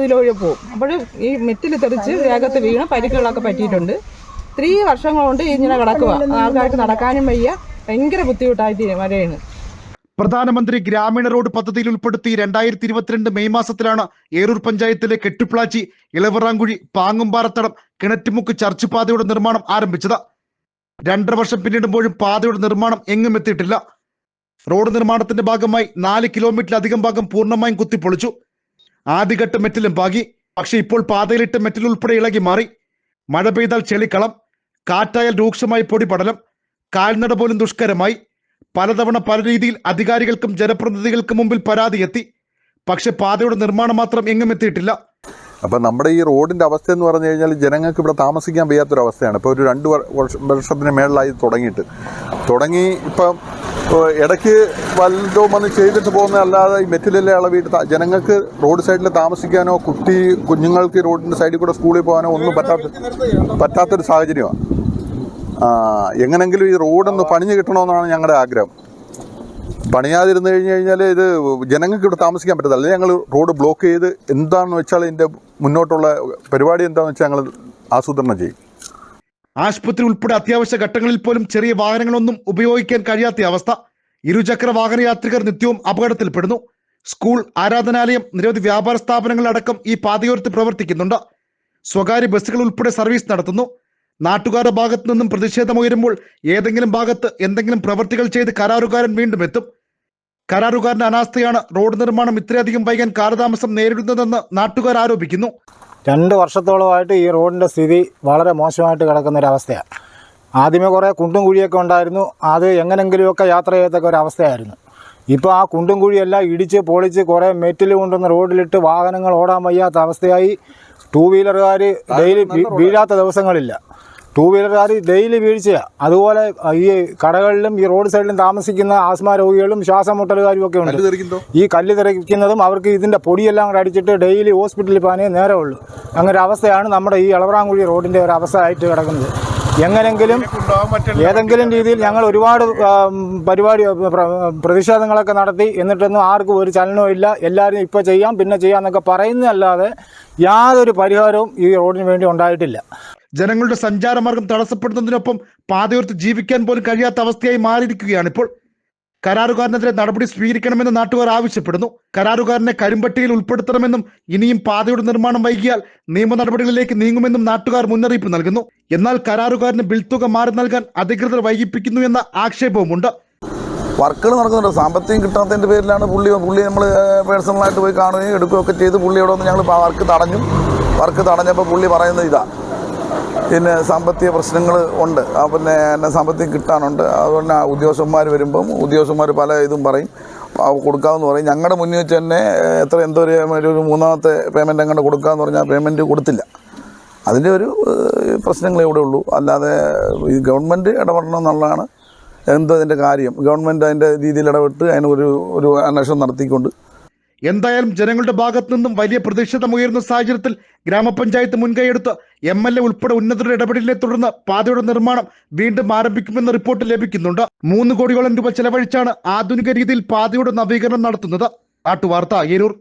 ഇതിലൂടെ പോകും അപ്പോൾ ഈ മെറ്റിൽ തെറിച്ച് വേഗത്ത് വീണ് പരിക്കുകളൊക്കെ പറ്റിയിട്ടുണ്ട്. ഇത്രീ വർഷങ്ങൾ കൊണ്ട് ഇങ്ങനെ കിടക്കുക ആൾക്കാർക്ക് നടക്കാനും വയ്യ. ഭയങ്കര ബുദ്ധിമുട്ടായിട്ട് വരെയാണ് പ്രധാനമന്ത്രി ഗ്രാമീണ റോഡ് പദ്ധതിയിൽ ഉൾപ്പെടുത്തി രണ്ടായിരത്തി ഇരുപത്തിരണ്ട് മെയ് മാസത്തിലാണ് ഏരൂർ പഞ്ചായത്തിലെ കെട്ടുപ്ലാച്ചി ഇളവറാങ്കുഴി പാങ്ങുംപാറത്തടം കിണറ്റുമുക്ക് ചർച്ച് പാതയുടെ നിർമ്മാണം ആരംഭിച്ചത്. രണ്ടര വർഷം പിന്നിടുമ്പോഴും പാതയുടെ നിർമ്മാണം എങ്ങും എത്തിയിട്ടില്ല. റോഡ് നിർമ്മാണത്തിന്റെ ഭാഗമായി നാല് കിലോമീറ്ററിലധികം ഭാഗം പൂർണമായും കുത്തിപ്പൊളിച്ചു. ആദ്യഘട്ട മെറ്റിലും പാകി. പക്ഷെ ഇപ്പോൾ പാതയിലിട്ട് മെറ്റിൽ ഉൾപ്പെടെ ഇളകി മാറി. മഴ പെയ്താൽ ചെളിക്കളം കാറ്റായാൽ രൂക്ഷമായി പൊടിപടലം കാൽനട പോലും ദുഷ്കരമായി. പലതവണ പല രീതിയിൽ അധികാരികൾക്കും ജനപ്രതിനിധികൾക്കും മുമ്പിൽ പരാതി എത്തി. പക്ഷെ പാതയുടെ നിർമ്മാണം മാത്രം എങ്ങും എത്തിയിട്ടില്ല. അപ്പം നമ്മുടെ ഈ റോഡിന്റെ അവസ്ഥ എന്ന് പറഞ്ഞു കഴിഞ്ഞാൽ ജനങ്ങൾക്ക് ഇവിടെ താമസിക്കാൻ വയ്യാത്തൊരവസ്ഥയാണ്. ഇപ്പോൾ ഒരു രണ്ട് വർഷം വർഷ- വർഷത്തിന് മേളിലായി തുടങ്ങിയിട്ട്. തുടങ്ങി ഇപ്പം ഇടയ്ക്ക് വല്ലതും വന്ന് ചെയ്തിട്ട് പോകുന്ന അല്ലാതെ ഈ മെറ്റിലെ അളവിട്ട് ജനങ്ങൾക്ക് റോഡ് സൈഡിൽ താമസിക്കാനോ കുട്ടി കുഞ്ഞുങ്ങൾക്ക് റോഡിന്റെ സൈഡിൽ കൂടെ സ്കൂളിൽ പോകാനോ ഒന്നും പറ്റാത്ത പറ്റാത്തൊരു സാഹചര്യമാണ്. എങ്ങനെങ്കിലും ഈ റോഡൊന്ന് പണിഞ്ഞു കിട്ടണമെന്നാണ് ഞങ്ങളുടെ ആഗ്രഹം. പണിയാതിരുന്നു കഴിഞ്ഞ് കഴിഞ്ഞാൽ ഇത് ജനങ്ങൾക്ക് ഇവിടെ താമസിക്കാൻ പറ്റത്തില്ല. അല്ലെങ്കിൽ ഞങ്ങൾ റോഡ് ബ്ലോക്ക് ചെയ്ത് എന്താണെന്ന് വെച്ചാൽ ഇതിന്റെ മുന്നോട്ടുള്ള പരിപാടി എന്താണെന്ന് വെച്ചാൽ ഞങ്ങൾ ആസൂത്രണം ചെയ്യും. ആശുപത്രി ഉൾപ്പെടെ അത്യാവശ്യ ഘട്ടങ്ങളിൽ പോലും ചെറിയ വാഹനങ്ങളൊന്നും ഉപയോഗിക്കാൻ കഴിയാത്ത അവസ്ഥ. ഇരുചക്ര വാഹന യാത്രികർ നിത്യവും അപകടത്തിൽപ്പെടുന്നു. സ്കൂൾ ആരാധനാലയം നിരവധി വ്യാപാര സ്ഥാപനങ്ങൾ അടക്കം ഈ പാതയോരത്ത് പ്രവർത്തിക്കുന്നുണ്ട്. സ്വകാര്യ ബസ്സുകൾ ഉൾപ്പെടെ സർവീസ് നടത്തുന്നു. നാട്ടുകാരുടെ ഭാഗത്തു നിന്നും പ്രതിഷേധം ഉയരുമ്പോൾ ഏതെങ്കിലും ഭാഗത്ത് എന്തെങ്കിലും പ്രവൃത്തികൾ ചെയ്ത് കരാറുകാരൻ വീണ്ടും എത്തും. കരാറുകാരന്റെ അനാസ്ഥയാണ് റോഡ് നിർമ്മാണം ഇത്രയധികം വൈകാൻ കാലതാമസം നേരിടുന്നതെന്ന് നാട്ടുകാർ ആരോപിക്കുന്നു. രണ്ട് വർഷത്തോളമായിട്ട് ഈ റോഡിന്റെ സ്ഥിതി വളരെ മോശമായിട്ട് കിടക്കുന്ന ഒരു അവസ്ഥയാണ് ആദ്യമേ കുറേ കുണ്ടും കുഴിയൊക്കെ ഉണ്ടായിരുന്നു. അത് എങ്ങനെങ്കിലുമൊക്കെ യാത്ര ചെയ്യത്തക്ക ഒരവസ്ഥയായിരുന്നു. ഇപ്പോൾ ആ കുണ്ടും കുഴിയെല്ലാം ഇടിച്ച് പൊളിച്ച് കുറേ മെറ്റിൽ കൊണ്ടുവന്ന് റോഡിലിട്ട് വാഹനങ്ങൾ ഓടാൻ വയ്യാത്ത അവസ്ഥയായി. ടൂ വീലറുകാർ ഡെയിലി വീഴാത്ത ദിവസങ്ങളില്ല. ടൂ വീലർകാർ ഡെയിലി വീഴ്ചയാണ് അതുപോലെ ഈ കടകളിലും ഈ റോഡ് സൈഡിലും താമസിക്കുന്ന ആസ്മ രോഗികളും ശ്വാസം മുട്ടലുകാരും ഒക്കെ ഉണ്ട്. ഈ കല്ല് തെറിക്കുന്നതും അവർക്ക് ഇതിന്റെ പൊടിയെല്ലാം കൂടെ അടിച്ചിട്ട് ഡെയിലി ഹോസ്പിറ്റലിൽ പോകാനേ നേരമുള്ളൂ അങ്ങനെ ഒരു അവസ്ഥയാണ് നമ്മുടെ ഈ ഇളവറാങ്കുഴി റോഡിന്റെ ഒരു അവസ്ഥ ആയിട്ട് കിടക്കുന്നത് എങ്ങനെങ്കിലും ഏതെങ്കിലും രീതിയിൽ ഞങ്ങൾ ഒരുപാട് പരിപാടി പ്രതിഷേധങ്ങളൊക്കെ നടത്തി എന്നിട്ടൊന്നും ആർക്കും ഒരു ചലനവും ഇല്ല. എല്ലാവരും ഇപ്പോൾ ചെയ്യാം പിന്നെ ചെയ്യാം എന്നൊക്കെ പറയുന്നതല്ലാതെ യാതൊരു പരിഹാരവും ഈ റോഡിന് വേണ്ടി ഉണ്ടായിട്ടില്ല. ജനങ്ങളുടെ സഞ്ചാരമാർഗം തടസ്സപ്പെടുന്നതിനൊപ്പം പാതയോർത്ത് ജീവിക്കാൻ പോലും കഴിയാത്ത അവസ്ഥയായി മാറിയിരിക്കുകയാണ് ഇപ്പോൾ. കരാറുകാരനെതിരെ നടപടി സ്വീകരിക്കണമെന്ന് നാട്ടുകാർ ആവശ്യപ്പെടുന്നു. കരാറുകാരനെ കരിമ്പട്ടിയിൽ ഉൾപ്പെടുത്തണമെന്നും ഇനിയും പാതയുടെ നിർമ്മാണം വൈകിയാൽ നിയമ നടപടികളിലേക്ക് നീങ്ങുമെന്നും നാട്ടുകാർ മുന്നറിയിപ്പ് നൽകുന്നു. എന്നാൽ കരാറുകാരന് തുക മാറി നൽകാൻ അധികൃതർ വൈകിപ്പിക്കുന്നു എന്ന ആക്ഷേപവുമുണ്ട്. വർക്കുകൾ നടക്കുന്നുണ്ട്. സാമ്പത്തികം കിട്ടാത്തതിന്റെ പേരിലാണ് പുള്ളി പുള്ളി നമ്മൾ പേഴ്സണലായിട്ട് പോയി കാണുകയും എടുക്കുകയൊക്കെ ചെയ്ത് പുള്ളിയോടൊന്ന് ഞങ്ങൾ വർക്ക് തടഞ്ഞു. വർക്ക് തടഞ്ഞപ്പോൾ പുള്ളി പറയുന്നത് ഇതാ. പിന്നെ സാമ്പത്തിക പ്രശ്നങ്ങൾ ഉണ്ട്. പിന്നെ എന്നെ സാമ്പത്തികം കിട്ടാനുണ്ട്. അതുകൊണ്ട് ഉദ്യോഗസ്ഥന്മാർ വരുമ്പം ഉദ്യോഗസ്ഥന്മാർ പല ഇതും പറയും. കൊടുക്കാമെന്ന് പറയും. ഞങ്ങളുടെ മുന്നിൽ വെച്ച് തന്നെ എത്ര എന്തോ ഒരു മൂന്നാമത്തെ പേയ്മെന്റ് അങ്ങോട്ട് കൊടുക്കാമെന്ന് പറഞ്ഞാൽ പേയ്മെന്റ് കൊടുത്തില്ല. അതിന്റെ ഒരു പ്രശ്നങ്ങൾ ഇവിടെ ഉള്ളൂ. അല്ലാതെ ഈ ഗവൺമെന്റ് ഇടപെടണം എന്നുള്ളതാണ് എന്തോ ഇതിന്റെ കാര്യം. ഗവൺമെന്റ് അതിന്റെ രീതിയിൽ ഇടപെട്ട് അതിനൊരു ഒരു അന്വേഷണം നടത്തിക്കൊണ്ട് എന്തായാലും ജനങ്ങളുടെ ഭാഗത്തു നിന്നും വലിയ പ്രതിഷേധമുയരുന്ന സാഹചര്യത്തിൽ ഗ്രാമപഞ്ചായത്ത് മുൻകൈയെടുത്ത് എം എൽ എ ഉൾപ്പെടെ ഉന്നതരുടെ ഇടപെടലിനെ തുടർന്ന് പാതയുടെ നിർമ്മാണം വീണ്ടും ആരംഭിക്കുമെന്ന റിപ്പോർട്ട് ലഭിക്കുന്നുണ്ട്. മൂന്ന് കോടിയോളം രൂപ ചെലവഴിച്ചാണ് ആധുനിക രീതിയിൽ പാതയുടെ നവീകരണം നടത്തുന്നത്. നാട്ടുവാർത്ത ഏരൂർ.